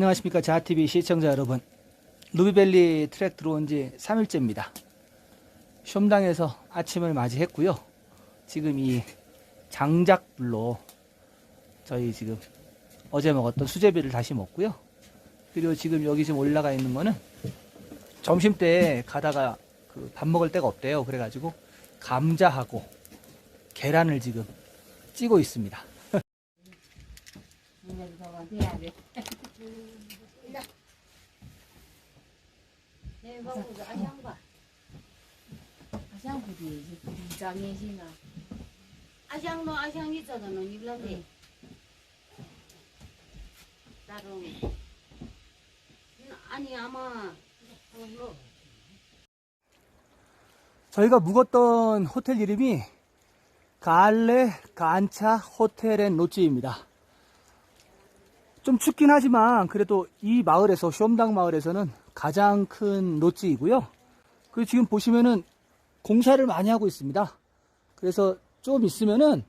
안녕하십니까. 자TV 시청자 여러분. 루비밸리 트랙 들어온 지 3일째입니다. 숑당에서 아침을 맞이했고요. 지금 이 장작불로 저희 지금 어제 먹었던 수제비를 다시 먹고요. 그리고 지금 여기 지금 올라가 있는 거는 점심때 가다가 그 밥 먹을 데가 없대요. 그래가지고 감자하고 계란을 지금 찌고 있습니다 저희가 묵었던 호텔 이름이 갈레 간차 호텔 앤 로지입니다. 좀 춥긴 하지만 그래도 이 마을에서 쇼엄당 마을에서는 가장 큰 롯지이고요. 그리고 지금 보시면은 공사를 많이 하고 있습니다. 그래서 좀 있으면은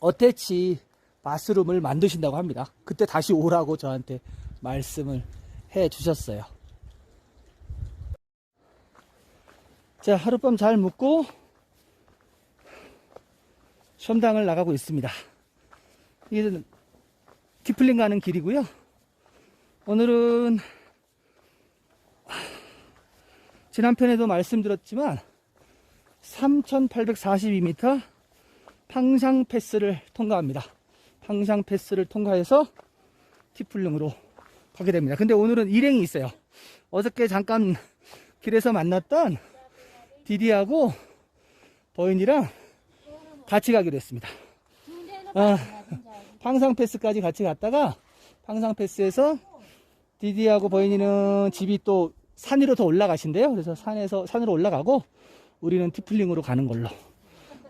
어태치 바스룸을 만드신다고 합니다. 그때 다시 오라고 저한테 말씀을 해 주셨어요. 자, 하룻밤 잘 묵고 션당을 나가고 있습니다. 이게 디플링 가는 길이고요. 오늘은 지난 편에도 말씀드렸지만 3,842m 팡상 패스를 통과합니다. 팡상 패스를 통과해서 티플릉으로 가게 됩니다. 근데 오늘은 일행이 있어요. 어저께 잠깐 길에서 만났던 디디하고 버인이랑 같이 가기로 했습니다. 아, 팡상 패스까지 같이 갔다가 팡상 패스에서 디디하고 버인이는 집이 또 산 위로 더 올라가신대요. 그래서 산에서 산으로 올라가고 우리는 티플링으로 가는 걸로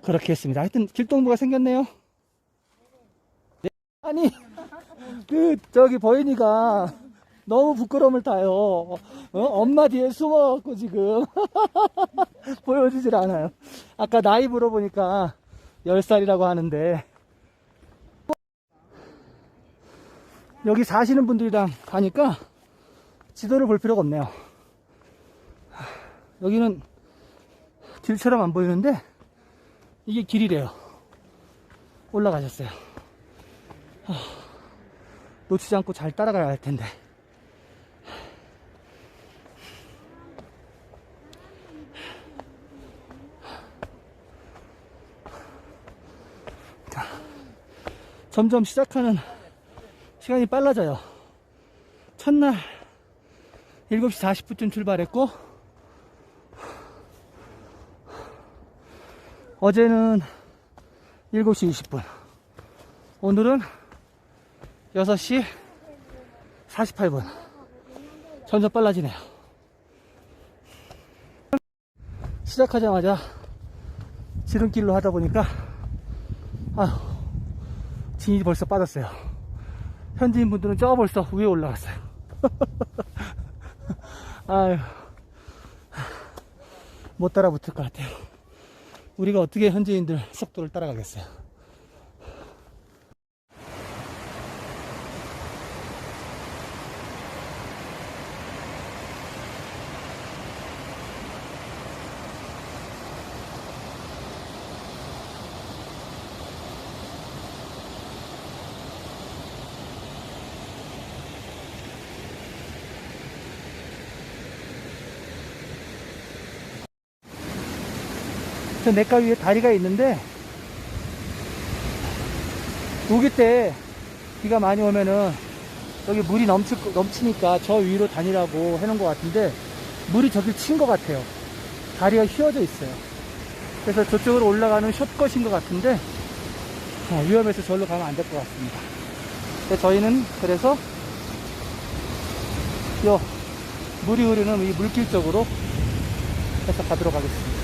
그렇게 했습니다. 하여튼 길동부가 생겼네요. 네. 아니 그 저기 버인이가 너무 부끄러움을 타요. 어? 엄마 뒤에 숨어갖고 지금 보여주질 않아요. 아까 나이 물어보니까 10살이라고 하는데 여기 사시는 분들이랑 가니까 지도를 볼 필요가 없네요. 여기는 길처럼 안 보이는데 이게 길이래요. 올라가셨어요. 하, 놓치지 않고 잘 따라가야 할 텐데. 자, 점점 시작하는 시간이 빨라져요. 첫날 7시 40분쯤 출발했고, 어제는 7시 20분. 오늘은 6시 48분. 점점 빨라지네요. 시작하자마자 지름길로 하다 보니까, 아휴, 진이 벌써 빠졌어요. 현지인 분들은 저 벌써 위에 올라갔어요. 아휴, 못 따라 붙을 것 같아요. 우리가 어떻게 현지인들 속도를 따라가겠어요. 저 냇가 위에 다리가 있는데 우기 때 비가 많이 오면은 여기 물이 넘치, 넘치니까 저 위로 다니라고 해놓은 것 같은데 물이 저길 친 것 같아요. 다리가 휘어져 있어요. 그래서 저쪽으로 올라가는 숏것인 것 같은데 아, 위험해서 저기로 가면 안 될 것 같습니다. 저희는 그래서 요 물이 흐르는 이 물길 쪽으로 해서 가도록 하겠습니다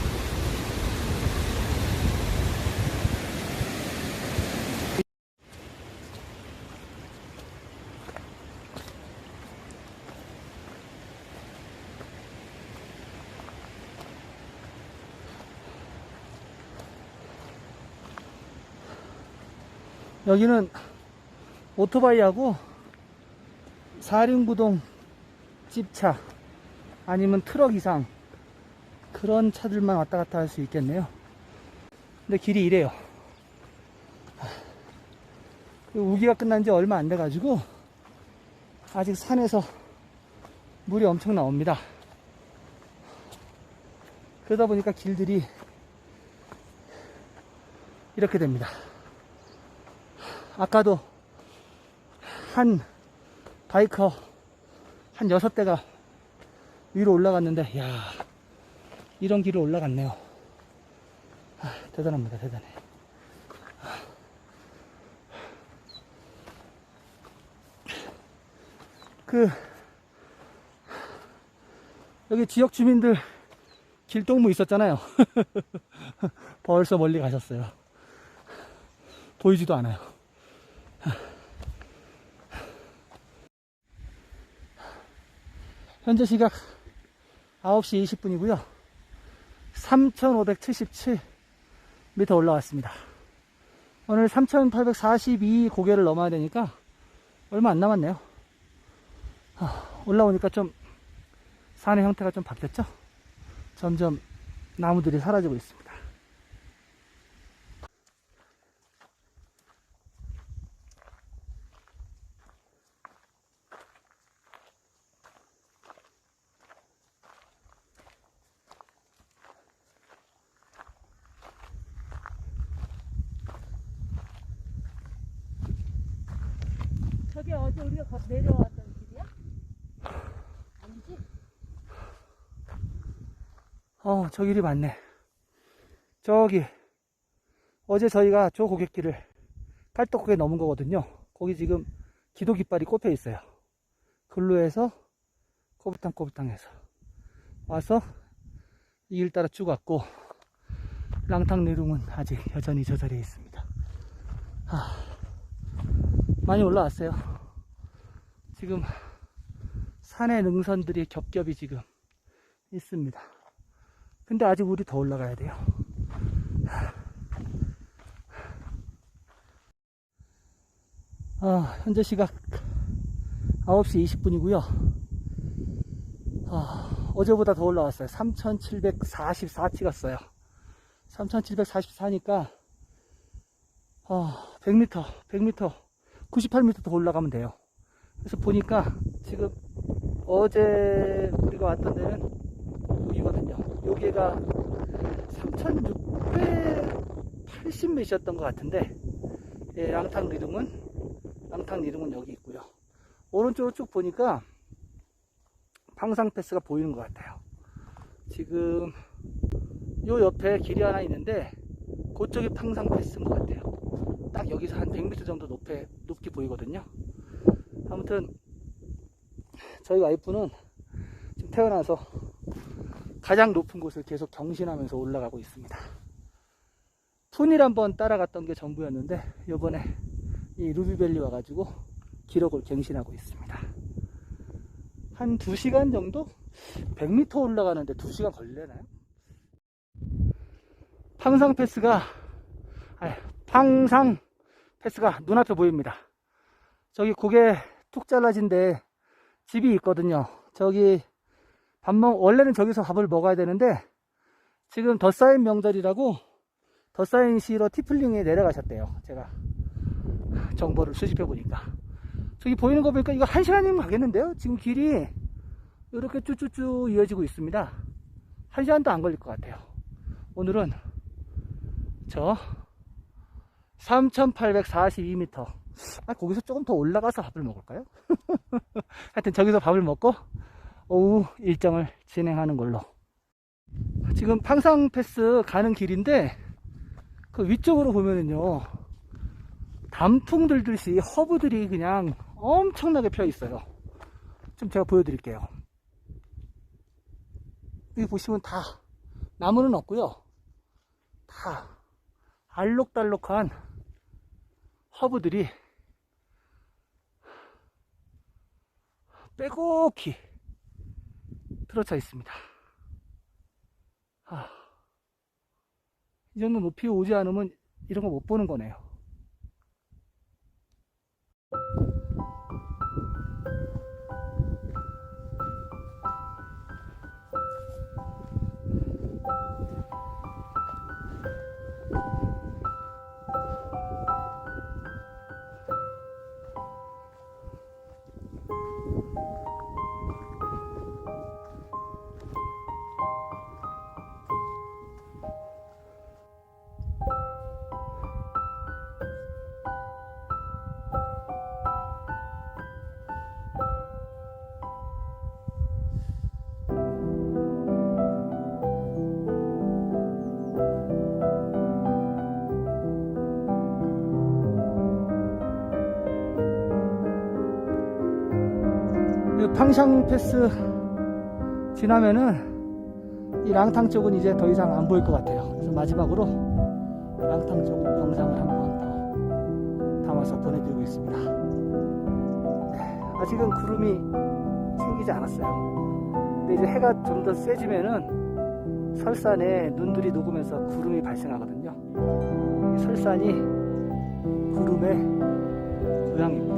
여기는 오토바이하고 사륜구동 집차 아니면 트럭 이상 그런 차들만 왔다 갔다 할 수 있겠네요. 근데 길이 이래요. 우기가 끝난 지 얼마 안 돼 가지고 아직 산에서 물이 엄청 나옵니다. 그러다 보니까 길들이 이렇게 됩니다. 아까도 한 바이커 한 여섯 대가 위로 올라갔는데, 야 이런 길을 올라갔네요. 아, 대단합니다, 대단해. 그, 여기 지역 주민들 길동무 있었잖아요. 벌써 멀리 가셨어요. 보이지도 않아요. 현재 시각 9시 20분이고요. 3,577m 올라왔습니다. 오늘 3,842 고개를 넘어야 되니까 얼마 안 남았네요. 아, 올라오니까 좀 산의 형태가 좀 바뀌었죠? 점점 나무들이 사라지고 있습니다. 저게 어제 우리가 거- 내려왔던 길이야? 아니지? 어, 저 길이 맞네. 저기, 어제 저희가 저 고갯길을 깔떡고개 넘은 거거든요. 거기 지금 기도 깃발이 꼽혀 있어요. 글로 해서 꼬불탕꼬불탕 해서 와서 이 길 따라 쭉 왔고, 랑탕 내륙은 아직 여전히 저 자리에 있습니다. 하, 많이 올라왔어요. 지금 산의 능선들이 겹겹이 지금 있습니다. 근데 아직 우리 더 올라가야 돼요. 아, 현재 시각 9시 20분이고요. 아, 어제보다 더 올라왔어요. 3,744 찍었어요. 3,744니까 아, 100m, 100m, 98m 더 올라가면 돼요. 그래서 보니까 지금 어제 우리가 왔던 데는 여기거든요. 여기가 3,680 몇이었던 것 같은데, 예, 랑탕 리둥은, 랑탕 리둥은 여기 있고요. 오른쪽으로 쭉 보니까 방상 패스가 보이는 것 같아요. 지금 요 옆에 길이 하나 있는데, 그쪽이 방상 패스인 것 같아요. 딱 여기서 한 100m 정도 높게, 높게 보이거든요. 아무튼, 저희 와이프는 지금 태어나서 가장 높은 곳을 계속 경신하면서 올라가고 있습니다. 푼일 한번 따라갔던 게 전부였는데 이번에 이 루비밸리 와가지고 기록을 갱신하고 있습니다. 한 2시간 정도? 100m 올라가는데 2시간 걸리나요? 팡상 패스가 아니, 팡상 패스가 눈앞에 보입니다. 저기 고개 툭 잘라진데 집이 있거든요. 저기 밥 먹, 원래는 저기서 밥을 먹어야 되는데, 지금 덧사인 명절이라고, 덧사인 시로 티플링에 내려가셨대요. 제가 정보를 수집해 보니까. 저기 보이는 거 보니까 이거 한 시간이면 가겠는데요? 지금 길이 이렇게 쭈쭈쭈 이어지고 있습니다. 한 시간도 안 걸릴 것 같아요. 오늘은 저 3,842m. 아, 거기서 조금 더 올라가서 밥을 먹을까요? 하여튼 저기서 밥을 먹고 오후 일정을 진행하는 걸로. 지금 팡상 패스 가는 길인데 그 위쪽으로 보면은요 단풍 들듯이 허브들이 그냥 엄청나게 펴 있어요. 좀 제가 보여드릴게요. 여기 보시면 다 나무는 없고요. 다 알록달록한 허브들이 빼곡히 틀어져 있습니다. 아, 이 정도 높이 오지 않으면 이런 거 못 보는 거네요. 이 팡샹 패스 지나면은 이 랑탕 쪽은 이제 더 이상 안 보일 것 같아요. 그래서 마지막으로 랑탕 쪽 영상을 한번 더 담아서 보내드리고 있습니다. 네, 아직은 구름이 생기지 않았어요. 근데 이제 해가 좀 더 세지면은 설산에 눈들이 녹으면서 구름이 발생하거든요. 이 설산이 구름의 고향입니다.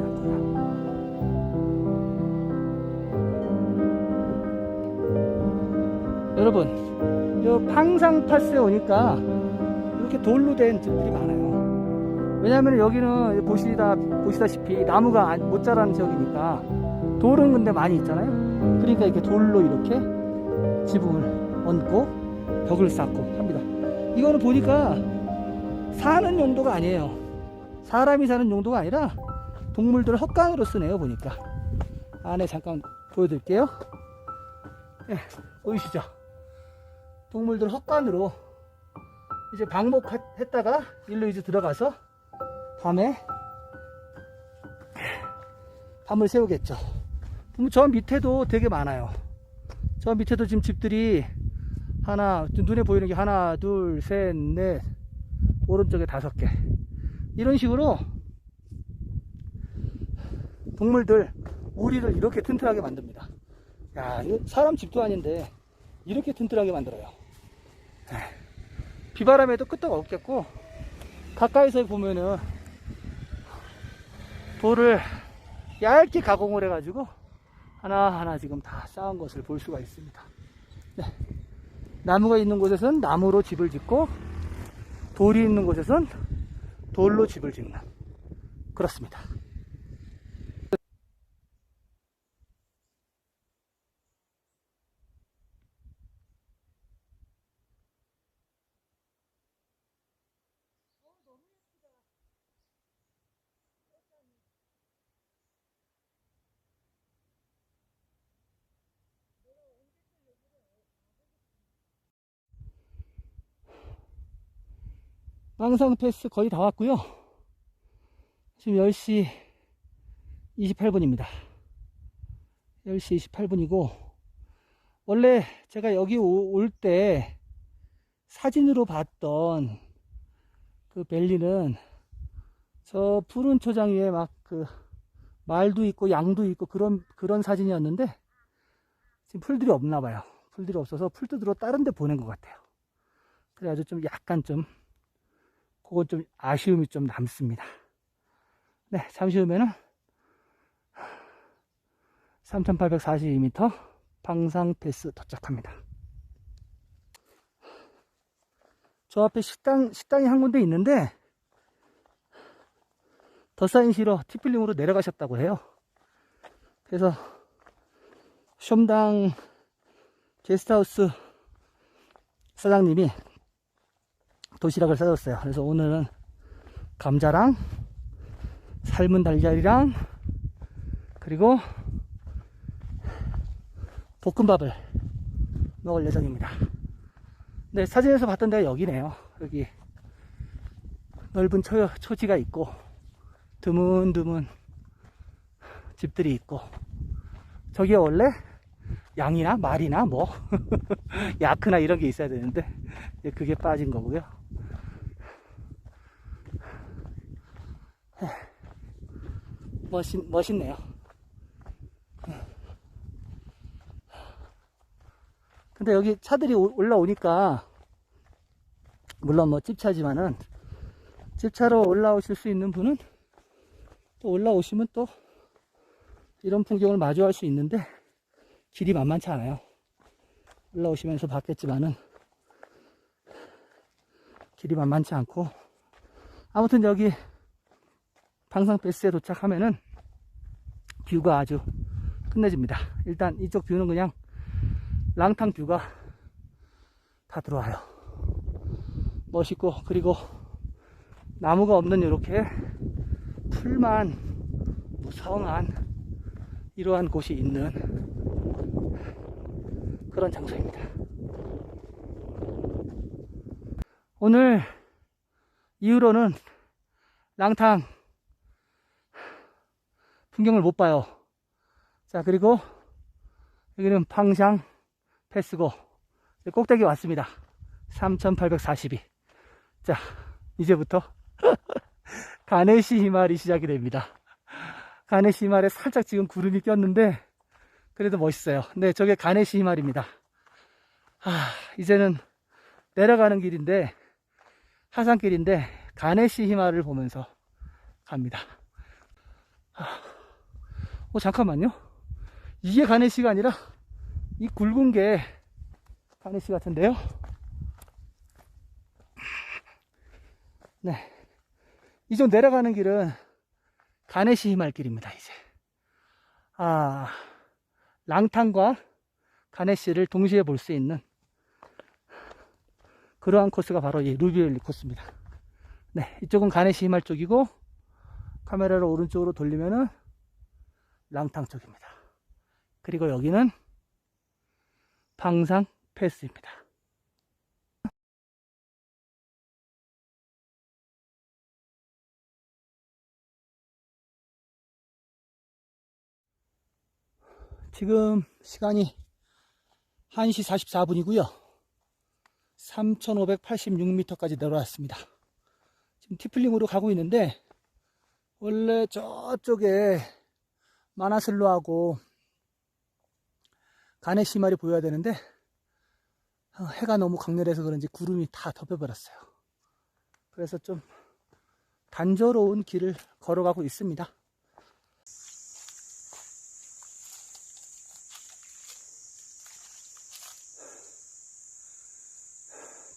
여러분, 요 팡상파스에 오니까 이렇게 돌로 된 집들이 많아요. 왜냐하면 여기는 보시다, 보시다시피 나무가 안- 못 자라는 지역이니까 돌은 근데 많이 있잖아요. 그러니까 이렇게 돌로 이렇게 지붕을 얹고 벽을 쌓고 합니다. 이거는 보니까 사는 용도가 아니에요. 사람이 사는 용도가 아니라 동물들 헛간으로 쓰네요, 보니까. 안에 잠깐 보여드릴게요. 예, 보이시죠? 동물들 헛간으로 이제 방목했다가 일로 이제 들어가서 밤에 밤을 새우겠죠. 그럼 저 밑에도 되게 많아요. 저 밑에도 지금 집들이 하나, 눈에 보이는 게 하나, 둘, 셋, 넷, 오른쪽에 다섯 개. 이런 식으로 동물들 우리를 이렇게 튼튼하게 만듭니다. 야, 사람 집도 아닌데 이렇게 튼튼하게 만들어요. 에휴, 비바람에도 끄떡 없겠고 가까이서 보면은 돌을 얇게 가공을 해가지고 하나하나 지금 다 쌓은 것을 볼 수가 있습니다. 네. 나무가 있는 곳에선 나무로 집을 짓고 돌이 있는 곳에선 돌로 집을 짓는 그렇습니다. 망상 패스 거의 다 왔고요. 지금 10시 28분입니다. 10시 28분이고 원래 제가 여기 올 때 사진으로 봤던 그 벨리는 저 푸른 초장 위에 막 그 말도 있고 양도 있고 그런 그런 사진이었는데 지금 풀들이 없나 봐요. 풀들이 없어서 풀뜯으로 다른 데 보낸 것 같아요. 그래가지고 좀 약간 좀 그건 좀 아쉬움이 좀 남습니다. 네, 잠시 후면은 3842m 방상 패스 도착합니다. 저 앞에 식당, 식당이 한 군데 있는데, 더 사인시로 티필링으로 내려가셨다고 해요. 그래서, 숑당 게스트하우스 사장님이 도시락을 싸줬어요. 그래서 오늘은 감자랑 삶은 달걀이랑 그리고 볶음밥을 먹을 예정입니다. 네, 사진에서 봤던 데가 여기네요. 여기 넓은 초, 초지가 있고 드문드문 집들이 있고 저기에 원래 양이나 말이나 뭐 야크나 이런 게 있어야 되는데 그게 빠진 거고요. 멋있, 멋있네요. 근데 여기 차들이 오- 올라오니까, 물론 뭐 집차지만은, 집차로 올라오실 수 있는 분은 또 올라오시면 또 이런 풍경을 마주할 수 있는데, 길이 만만치 않아요. 올라오시면서 봤겠지만은, 길이 만만치 않고, 아무튼 여기 방상베스에 도착하면은 뷰가 아주 끝내줍니다. 일단 이쪽 뷰는 그냥 랑탕 뷰가 다 들어와요. 멋있고 그리고 나무가 없는 이렇게 풀만 무성한 이러한 곳이 있는 그런 장소입니다. 오늘 이후로는 랑탕 풍경을 못 봐요. 자, 그리고 여기는 방향 패스고 꼭대기 왔습니다. 3842. 자, 이제부터 가네시 히말이 시작이 됩니다. 가네시 히말에 살짝 지금 구름이 꼈는데 그래도 멋있어요. 네, 저게 가네시 히말입니다. 아, 이제는 내려가는 길인데 하산길인데 가네시 히말을 보면서 갑니다. 아, 어 잠깐만요. 이게 가네시가 아니라 이 굵은 게 가네시 같은데요. 네. 이쪽 내려가는 길은 가네시 히말길입니다, 이제. 아, 랑탄과 가네시를 동시에 볼 수 있는 그러한 코스가 바로 이 루비엘리 코스입니다. 네, 이쪽은 가네시 히말 쪽이고 카메라를 오른쪽으로 돌리면은 랑탕 쪽입니다. 그리고 여기는 방상 패스입니다. 지금 시간이 1시 44분이고요. 3,586m까지 내려왔습니다. 지금 티플링으로 가고 있는데, 원래 저쪽에 마나슬로하고 가네시말이 보여야 되는데, 어, 해가 너무 강렬해서 그런지 구름이 다 덮여버렸어요. 그래서 좀 단조로운 길을 걸어가고 있습니다.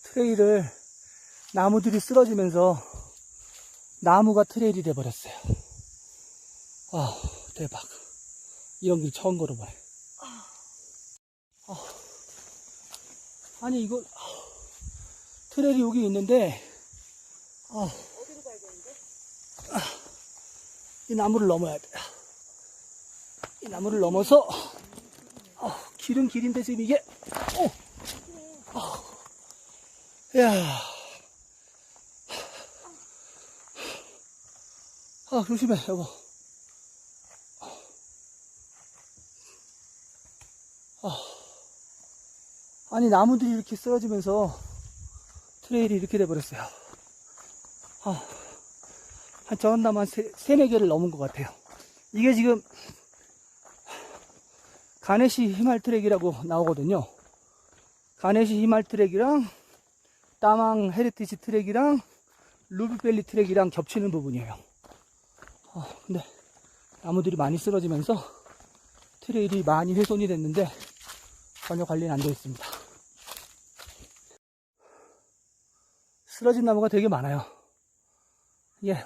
트레일을 나무들이 쓰러지면서 나무가 트레일이 돼버렸어요. 아 대박. 이런 길 처음 걸어보네. 아, 아니 이거 아, 트레일이 여기 있는데 아, 되는데? 이 나무를 넘어야 돼. 이 나무를 넘어서 아, 길은 길인데 지금 이게 어, 아, 야, 아 조심해 여보. 아, 아니 나무들이 이렇게 쓰러지면서 트레일이 이렇게 돼버렸어요. 아. 한 저건 한 세, 세네 개를 넘은 것 같아요. 이게 지금 가네시 히말 트랙이라고 나오거든요. 가네시 히말 트랙이랑 따망 헤리티지 트랙이랑 루비밸리 트랙이랑 겹치는 부분이에요. 아, 근데 나무들이 많이 쓰러지면서 트레일이 많이 훼손이 됐는데 전혀 관리는 안 되어 있습니다. 쓰러진 나무가 되게 많아요. 예,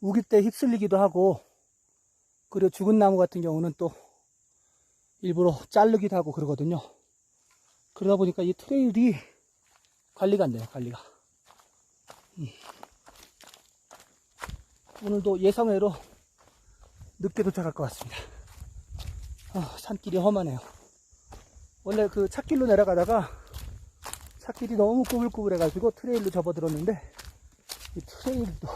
우기 때 휩쓸리기도 하고 그리고 죽은 나무 같은 경우는 또 일부러 자르기도 하고 그러거든요 그러다 보니까 이 트레일이 관리가 안 돼요 관리가 음. 오늘도 예상외로 늦게 도착할 것 같습니다 아, 산길이 험하네요 원래 그 찻길로 내려가다가 찻길이 너무 꾸불꾸불 해가지고 트레일로 접어들었는데 이 트레일도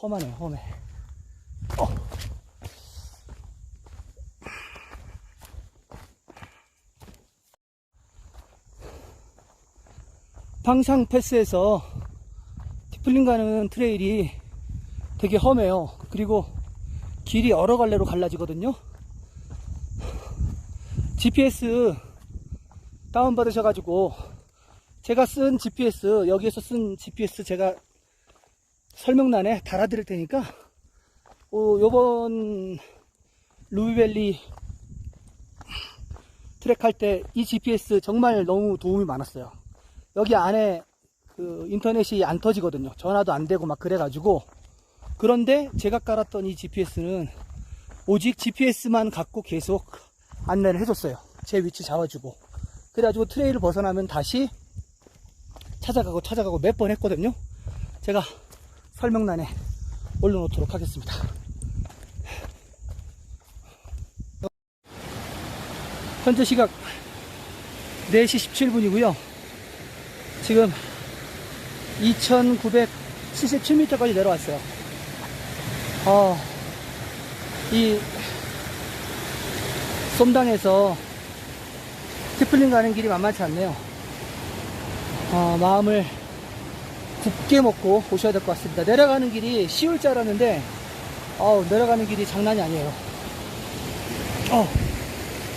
험하네, 험해. 어. 방상 패스에서 티플링 가는 트레일이 되게 험해요. 그리고 길이 여러 갈래로 갈라지거든요. GPS 다운받으셔가지고 제가 쓴 GPS, 여기에서 쓴 GPS 제가 설명란에 달아드릴 테니까 어, 요번 루비밸리 트랙 할 때 이 GPS 정말 너무 도움이 많았어요. 여기 안에 그 인터넷이 안 터지거든요. 전화도 안 되고 막 그래가지고 그런데 제가 깔았던 이 GPS는 오직 GPS만 갖고 계속 안내를 해줬어요. 제 위치 잡아주고 그래가지고 트레일을 벗어나면 다시 찾아가고 찾아가고 몇 번 했거든요. 제가 설명란에 올려놓도록 하겠습니다. 현재 시각 4시 17분이고요. 지금 2977m까지 내려왔어요. 어, 이 쏨당에서 티플린 가는 길이 만만치 않네요. 어, 마음을 굳게 먹고 오셔야 될 것 같습니다. 내려가는 길이 쉬울 줄 알았는데, 어우, 내려가는 길이 장난이 아니에요. 어,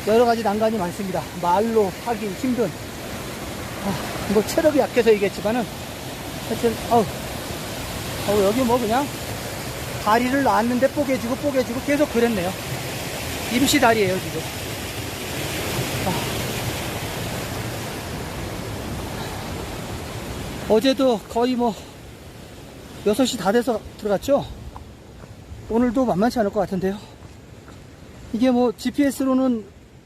여러 가지 난관이 많습니다. 말로 하기 힘든. 아, 뭐 체력이 약해서 얘기했지만은, 하여튼, 어우, 어우, 여기 뭐 그냥 다리를 놨는데 뽀개지고 뽀개지고 계속 그랬네요. 임시 다리예요, 지금. 아. 어제도 거의 뭐 6시 다 돼서 들어갔죠? 오늘도 만만치 않을 것 같은데요. 이게 뭐 GPS로는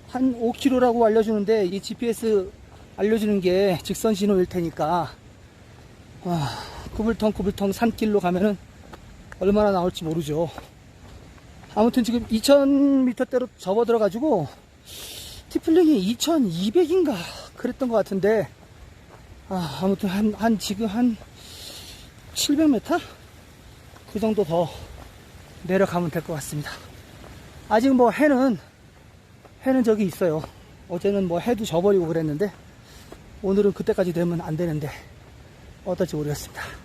한 5km라고 알려주는데 이 GPS 알려주는 게 직선 신호일 테니까 와, 구불텅 구불텅 산길로 가면은 얼마나 나올지 모르죠. 아무튼 지금 2000m대로 접어 들어가지고 티플링이 2200인가 그랬던 것 같은데 아, 아무튼 한, 한 지금 한 700m? 그 정도 더 내려가면 될 것 같습니다. 아직 뭐 해는 해는 저기 있어요. 어제는 뭐 해도 져버리고 그랬는데 오늘은 그때까지 되면 안 되는데 어떨지 모르겠습니다.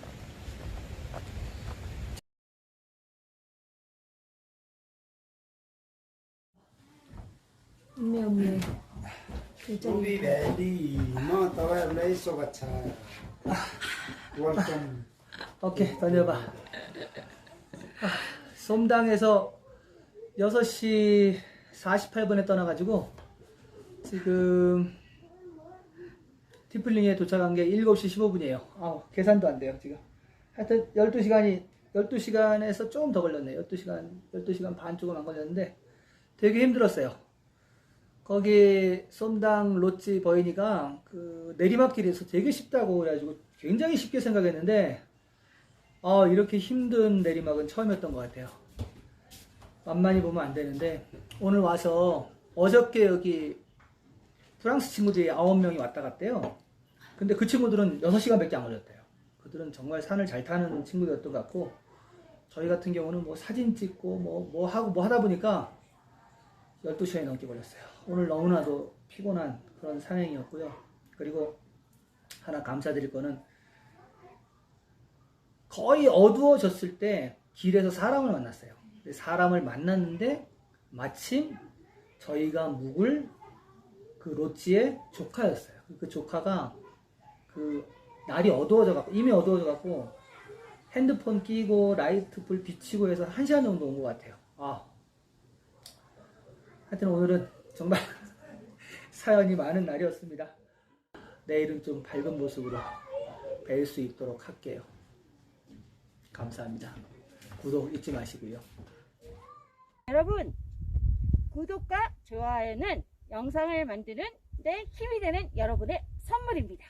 없네 없네. Ubi vedi, no, tao lấy số vật cha. Welcome. 오케이, 던져봐. 아, 솜당에서 6시 48분에 떠나가지고, 지금, 티플링에 도착한 게 7시 15분이에요. 아, 계산도 안 돼요, 지금. 하여튼 12시간이, 12시간에서 조금 더 걸렸네요. 12시간, 12시간 반 조금 안 걸렸는데, 되게 힘들었어요. 거기 솜당 로찌 버인이가 그 내리막길에서 되게 쉽다고 그래가지고 굉장히 쉽게 생각했는데 어, 이렇게 힘든 내리막은 처음이었던 것 같아요. 만만히 보면 안 되는데 오늘 와서 어저께 여기 프랑스 친구들이 9명이 왔다 갔대요. 근데 그 친구들은 6시간밖에 안 걸렸대요. 그들은 정말 산을 잘 타는 친구들이었던 것 같고 저희 같은 경우는 뭐 사진 찍고 뭐, 뭐 하고 뭐 하다 보니까 12시간이 넘게 걸렸어요. 오늘 너무나도 피곤한 그런 산행이었고요. 그리고 하나 감사드릴 거는 거의 어두워졌을 때 길에서 사람을 만났어요. 사람을 만났는데 마침 저희가 묵을 그 로찌의 조카였어요. 그 조카가 그 날이 어두워져 갖고 이미 어두워져 갖고 핸드폰 끼고 라이트 불 비치고 해서 한 시간 정도 온 것 같아요. 아 하여튼 오늘은 정말 사연이 많은 날이었습니다. 내일은 좀 밝은 모습으로 뵐 수 있도록 할게요. 감사합니다. 구독 잊지 마시고요. 여러분, 구독과 좋아요는 영상을 만드는 내 힘이 되는 여러분의 선물입니다.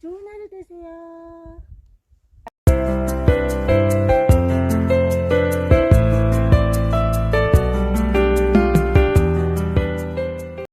좋은 하루 되세요.